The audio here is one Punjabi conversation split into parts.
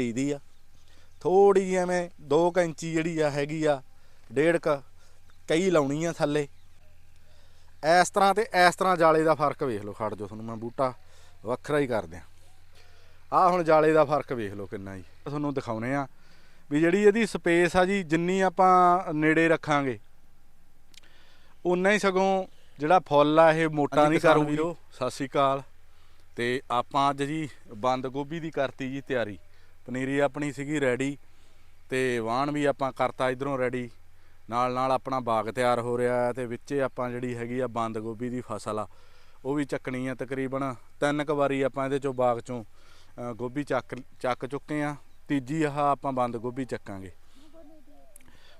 ਦੇਈਦੀ ਆ। ਥੋੜੀ ਜਿਹੀ ਐਵੇਂ 2 ਇੰਚੀ ਜਿਹੜੀ ਆ ਹੈਗੀ ਆ ਡੇਢ ਕ ਕਈ ਲਾਉਣੀ ਆ ਥੱਲੇ। ਇਸ ਤਰ੍ਹਾਂ ਤੇ ਇਸ ਤਰ੍ਹਾਂ ਜਾਲੇ ਦਾ ਫ਼ਰਕ ਵੇਖ ਲਓ ਖੜ ਜੋ ਤੁਹਾਨੂੰ ਮੈਂ ਬੂਟਾ ਵੱਖਰਾ ਹੀ ਕਰ ਦਿਆਂ। ਆ ਹੁਣ ਜਾਲੇ ਦਾ ਫ਼ਰਕ ਵੇਖ ਲਓ ਕਿੰਨਾ ਜੀ। ਤੁਹਾਨੂੰ ਦਿਖਾਉਨੇ ਆ ਵੀ ਜਿਹੜੀ ਇਹਦੀ ਸਪੇਸ ਆ ਜੀ ਜਿੰਨੀ ਆਪਾਂ ਨੇੜੇ ਰੱਖਾਂਗੇ ਉਨਾ ਹੀ ਸਗੋਂ ਜਿਹੜਾ ਫੁੱਲ ਆ ਇਹ ਮੋਟਾ ਨਹੀਂ ਕਰੂਗੀ। ਸਤਿ ਸ਼੍ਰੀ ਅਕਾਲ। ਤੇ ਆਪਾਂ ਅੱਜ ਜੀ ਬੰਦ ਗੋਭੀ ਦੀ ਕਰਤੀ ਜੀ ਤਿਆਰੀ। ਪਨੀਰੀ ਆਪਣੀ ਸੀਗੀ ਰੈਡੀ ਤੇ ਵਾਹਣ ਵੀ ਆਪਾਂ ਕਰਤਾ ਇਧਰੋਂ ਰੈਡੀ ਨਾਲ ਨਾਲ ਆਪਣਾ ਬਾਗ ਤਿਆਰ ਹੋ ਰਿਹਾ ਹੈ ਤੇ ਵਿੱਚੇ ਆਪਾਂ ਜਿਹੜੀ ਹੈਗੀ ਆ ਬੰਦ ਗੋਭੀ ਦੀ ਫਸਲ ਆ, ਉਹ ਵੀ ਚੱਕਣੀ ਆ ਤਕਰੀਬਨ। ਤਿੰਨ ਕੁ ਵਾਰੀ ਆਪਾਂ ਇਹਦੇ ਚੋਂ ਬਾਗ ਚੋਂ ਗੋਭੀ ਚੱਕ ਚੱਕ ਚੁੱਕੇ ਆ। ਤੀਜੀ ਆਹ ਆਪਾਂ ਬੰਦ ਗੋਭੀ ਚੱਕਾਂਗੇ।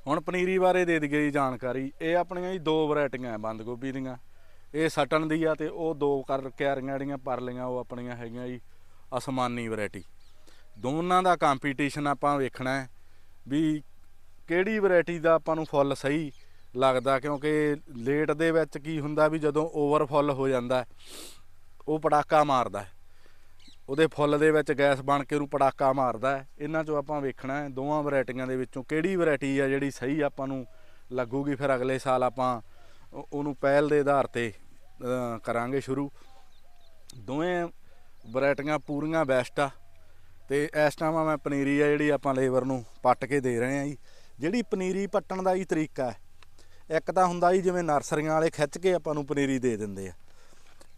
ਹੁਣ ਪਨੀਰੀ ਬਾਰੇ ਦੇ ਦਈਏ ਜੀ ਜਾਣਕਾਰੀ। ਇਹ ਆਪਣੀਆਂ ਜੀ ਦੋ ਵੈਰਾਈਟੀਆਂ ਆ ਬੰਦ ਗੋਭੀ ਦੀਆਂ। ਇਹ ਸਟਨ ਦੀ ਆ ਤੇ ਉਹ ਦੋ ਕਰ ਕਿਆਰੀਆਂ ਜਿਹੜੀਆਂ ਪਰਲੀਆਂ, ਉਹ ਆਪਣੀਆਂ ਹੈਗੀਆਂ ਜੀ ਅਸਮਾਨੀ ਵੈਰਾਈਟੀ। ਦੋਨਾਂ ਦਾ ਕੰਪੀਟੀਸ਼ਨ ਆਪਾਂ ਵੇਖਣਾ ਹੈ ਵੀ ਕਿਹੜੀ ਵੈਰਾਈਟੀ ਦਾ ਆਪਾਂ ਨੂੰ ਫੁੱਲ ਸਹੀ ਲੱਗਦਾ, ਕਿਉਂਕਿ ਲੇਟ ਦੇ ਵਿੱਚ ਕੀ ਹੁੰਦਾ ਵੀ ਜਦੋਂ ਓਵਰ ਫੁੱਲ ਹੋ ਜਾਂਦਾ ਉਹ ਪੜਾਕਾ ਮਾਰਦਾ ਉਹਦੇ ਫੁੱਲ ਦੇ ਵਿੱਚ ਗੈਸ ਬਣ ਕੇ ਉਹਨੂੰ ਪੜਾਕਾ ਮਾਰਦਾ ਇਹਨਾਂ ਚੋਂ ਆਪਾਂ ਵੇਖਣਾ ਹੈ ਦੋਵਾਂ ਵੈਰਾਈਟੀਆਂ ਦੇ ਵਿੱਚੋਂ ਕਿਹੜੀ ਵੈਰਾਈਟੀ ਆ ਜਿਹੜੀ ਸਹੀ ਆਪਾਂ ਨੂੰ ਲੱਗੂਗੀ, ਫਿਰ ਅਗਲੇ ਸਾਲ ਆਪਾਂ ਉਹਨੂੰ ਪਹਿਲ ਦੇ ਆਧਾਰ ਤੇ ਕਰਾਂਗੇ ਸ਼ੁਰੂ। ਦੋਵੇਂ ਵੈਰਾਈਟੀਆਂ ਪੂਰੀਆਂ ਬੈਸਟ ਆ। ਤੇ ਇਸ ਟਾਈਮ ਮੈਂ ਪਨੀਰੀ ਆ ਜਿਹੜੀ ਆਪਾਂ ਲੇਬਰ ਨੂੰ ਪੱਟ ਕੇ ਦੇ ਰਹੇ ਆ ਜੀ। ਜਿਹੜੀ ਪਨੀਰੀ ਪੱਟਣ ਦਾ ਹੀ ਤਰੀਕਾ ਹੈ, ਇੱਕ ਤਾਂ ਹੁੰਦਾ ਜੀ ਜਿਵੇਂ ਨਰਸਰੀਆਂ ਵਾਲੇ ਖਿੱਚ ਕੇ ਆਪਾਂ ਨੂੰ ਪਨੀਰੀ ਦੇ ਦਿੰਦੇ ਆ।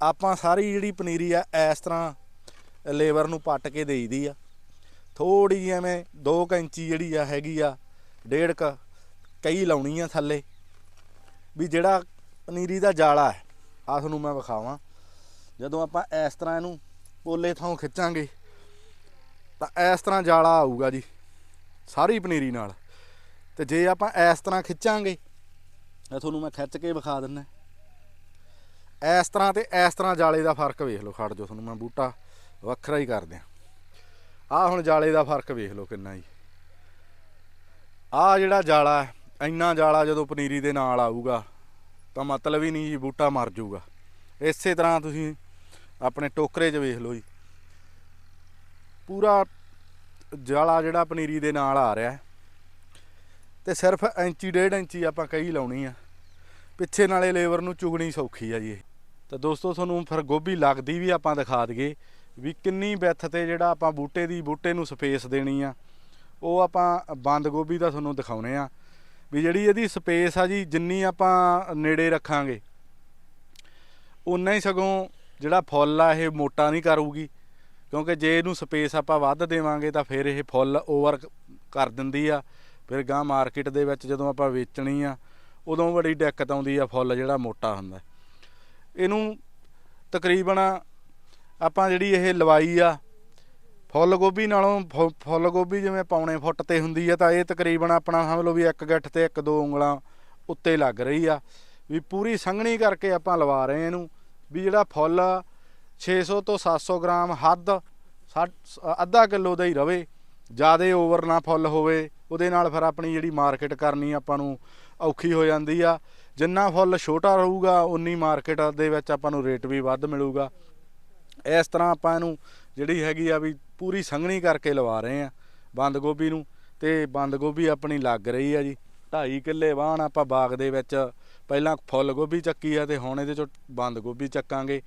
ਆਪਾਂ ਸਾਰੀ ਜਿਹੜੀ ਪਨੀਰੀ ਆ ਇਸ ਤਰ੍ਹਾਂ ਲੇਬਰ ਨੂੰ ਪੱਟ ਕੇ ਦੇਈਦੀ ਆ। ਥੋੜੀ ਜਿਹੀ ਐਵੇਂ 2 ਇੰਚੀ ਜਿਹੜੀ ਆ ਹੈਗੀ ਆ, ਡੇਢ ਕ ਕਈ ਲਾਉਣੀ ਆ ਥੱਲੇ। ਵੀ ਜਿਹੜਾ ਪਨੀਰੀ ਦਾ ਜਾਲਾ ਹੈ ਆ ਤੁਹਾਨੂੰ ਮੈਂ ਵਿਖਾਵਾਂ। ਜਦੋਂ ਆਪਾਂ ਇਸ ਤਰ੍ਹਾਂ ਇਹਨੂੰ ਪੋਲੇ ਥਾਂ ਖਿੱਚਾਂਗੇ ਤਾਂ ਇਸ ਤਰ੍ਹਾਂ ਜਾਲਾ ਆਊਗਾ ਜੀ, ਸਾਰੀ ਪਨੀਰੀ ਨਾਲ। ਤੇ ਜੇ ਆਪਾਂ ਇਸ ਤਰ੍ਹਾਂ ਖਿੱਚਾਂਗੇ ਇਹ ਤੁਹਾਨੂੰ ਮੈਂ ਖਿੱਚ ਕੇ ਵਿਖਾ ਦਿੰਦਾ। ਇਸ ਤਰ੍ਹਾਂ ਤੇ ਇਸ ਤਰ੍ਹਾਂ ਜਾਲੇ ਦਾ ਫ਼ਰਕ ਵੇਖ ਲਓ, ਖੜ ਜੋ ਤੁਹਾਨੂੰ, ਮੈਂ ਬੂਟਾ ਵੱਖਰਾ ਹੀ ਕਰ ਦਿਆਂ। ਆ ਹੁਣ ਜਾਲੇ ਦਾ ਫ਼ਰਕ ਵੇਖ ਲਓ ਕਿੰਨਾ ਜੀ। ਆਹ ਜਿਹੜਾ ਜਾਲਾ ਇੰਨਾ ਜਾਲਾ ਜਦੋਂ ਪਨੀਰੀ ਦੇ ਨਾਲ ਆਊਗਾ, ਤਾਂ ਮਤਲਬ ਹੀ ਨਹੀਂ ਜੀ ਬੂਟਾ ਮਰ ਜਾਊਗਾ। ਇਸੇ ਤਰ੍ਹਾਂ ਤੁਸੀਂ ਆਪਣੇ ਟੋਕਰੇ 'ਚ ਵੇਖ ਲਓ ਜੀ। ਪੂਰਾ ਜਾਲਾ ਜਿਹੜਾ ਪਨੀਰੀ ਦੇ ਨਾਲ ਆ ਰਿਹਾ ਹੈ। ਤੇ ਸਿਰਫ ਇੰਚੀ, ਡੇਢ ਇੰਚੀ ਆਪਾਂ ਕਹੀ ਲਾਉਣੀ ਆ। ਪਿੱਛੇ ਨਾਲੇ ਲੇਬਰ ਨੂੰ ਚੁਗਣੀ ਸੌਖੀ ਆ ਜੀ ਇਹ। ਤਾਂ ਦੋਸਤੋ, ਤੁਹਾਨੂੰ ਫਿਰ ਗੋਭੀ ਲੱਗਦੀ ਵੀ ਆਪਾਂ ਦਿਖਾ ਦਈਏ ਵੀ ਕਿੰਨੀ ਵਿੱਥ ਤੇ ਜਿਹੜਾ ਆਪਾਂ ਬੂਟੇ ਦੀ, ਬੂਟੇ ਨੂੰ ਸਪੇਸ ਦੇਣੀ ਆ। ਉਹ ਆਪਾਂ ਬੰਦ ਗੋਭੀ ਦਾ ਤੁਹਾਨੂੰ ਦਿਖਾਉਨੇ ਆ। ਵੀ ਜਿਹੜੀ ਇਹਦੀ ਸਪੇਸ ਆ ਜੀ, ਜਿੰਨੀ ਆਪਾਂ ਨੇੜੇ ਰੱਖਾਂਗੇ ਉਨਾ ਹੀ ਸਗੋਂ ਜਿਹੜਾ ਫੁੱਲ ਆ, ਇਹ ਮੋਟਾ ਨਹੀਂ ਕਰੂਗੀ। ਕਿਉਂਕਿ ਜੇ ਇਹਨੂੰ ਸਪੇਸ ਆਪਾਂ ਵੱਧ ਦੇਵਾਂਗੇ ਤਾਂ ਫਿਰ ਇਹ ਫੁੱਲ ਓਵਰ ਕਰ ਦਿੰਦੀ ਆ। ਫਿਰ ਗਾਂ ਮਾਰਕੀਟ ਦੇ ਵਿੱਚ ਜਦੋਂ ਆਪਾਂ ਵੇਚਣੀ ਆ, ਉਦੋਂ ਬੜੀ ਦਿੱਕਤ ਆਉਂਦੀ ਆ ਫੁੱਲ ਜਿਹੜਾ ਮੋਟਾ ਹੁੰਦਾ। ਇਹਨੂੰ ਤਕਰੀਬਨ ਆਪਾਂ ਜਿਹੜੀ ਇਹ ਲਵਾਈ ਆ, ਫੁੱਲ ਗੋਭੀ ਨਾਲੋਂ ਫੁ- ਫੁੱਲ ਗੋਭੀ ਜਿਵੇਂ ਪੌਣੇ ਫੁੱਟ ਤੇ ਹੁੰਦੀ ਆ ਤਾਂ ਇਹ ਤਕਰੀਬਨ ਆਪਣਾ ਸਮਝ ਲਓ ਵੀ ਇੱਕ ਗੱਠ ਤੇ ਇੱਕ ਦੋ ਉਂਗਲਾਂ ਉੱਤੇ ਲੱਗ ਰਹੀ ਆ। ਵੀ ਪੂਰੀ ਸੰਘਣੀ ਕਰਕੇ ਆਪਾਂ ਲਵਾ ਰਹੇ ਇਹਨੂੰ, ਵੀ ਜਿਹੜਾ ਫੁੱਲ 600 ਤੋਂ 700 ਗ੍ਰਾਮ ਹੱਦ, ਸੱਠ- ਅੱਧਾ ਕਿਲੋ ਦਾ ਹੀ ਰਵੇ। ਜਿਆਦੇ ਓਵਰ ਨਾ ਫੁੱਲ ਹੋਵੇ, ਉਹਦੇ ਨਾਲ ਫਿਰ ਆਪਣੀ ਜਿਹੜੀ ਮਾਰਕੀਟ ਕਰਨੀ ਆਪਾਂ ਨੂੰ ਔਖੀ ਹੋ ਜਾਂਦੀ ਆ। ਜਿੰਨਾ ਫੁੱਲ ਛੋਟਾ ਰਹੂਗਾ ਉਨੀ ਮਾਰਕੀਟ ਦੇ ਵਿੱਚ ਆਪਾਂ ਨੂੰ ਰੇਟ ਵੀ ਵੱਧ ਮਿਲੂਗਾ। ਇਸ ਤਰ੍ਹਾਂ ਆਪਾਂ ਇਹਨੂੰ ਜਿਹੜੀ ਹੈਗੀ ਆ ਵੀ ਪੂਰੀ ਸੰਘਣੀ ਕਰਕੇ ਲਵਾ ਰਹੇ ਆ ਬੰਦ ਗੋਭੀ ਨੂੰ। ਤੇ ਬੰਦ ਗੋਭੀ ਆਪਣੀ ਲੱਗ ਰਹੀ ਆ ਜੀ। 2.5 ਕਿੱਲੇ ਵਾਹਣ ਆਪਾਂ ਬਾਗ ਦੇ ਵਿੱਚ ਪਹਿਲਾਂ ਫੁੱਲ ਗੋਭੀ ਚੱਕੀ ਆ ਤੇ ਹੁਣ ਇਹਦੇ ਚੋਂ ਬੰਦ ਗੋਭੀ ਚੱਕਾਂਗੇ।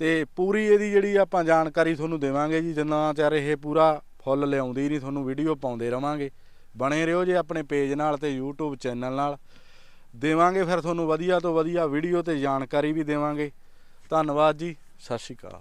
ਤੇ ਪੂਰੀ ਇਹਦੀ ਜਿਹੜੀ ਆਪਾਂ ਜਾਣਕਾਰੀ ਤੁਹਾਨੂੰ ਦੇਵਾਂਗੇ ਜੀ, ਜਿੰਨਾ ਚਿਰ ਇਹ ਪੂਰਾ ਫੁੱਲ ਲਿਆਉਂਦੀ ਨਹੀਂ, ਤੁਹਾਨੂੰ ਵੀਡੀਓ ਪਾਉਂਦੇ ਰਵਾਂਗੇ। ਬਣੇ ਰਹੋ ਜੇ ਆਪਣੇ ਪੇਜ ਨਾਲ ਤੇ YouTube ਚੈਨਲ ਨਾਲ। ਦੇਵਾਂਗੇ ਫਿਰ ਤੁਹਾਨੂੰ ਵਧੀਆ ਤੋਂ ਵਧੀਆ ਵੀਡੀਓ ਤੇ ਜਾਣਕਾਰੀ ਵੀ ਦੇਵਾਂਗੇ। ਧੰਨਵਾਦ ਜੀ, ਸਤਿ ਸ਼੍ਰੀ ਅਕਾਲ।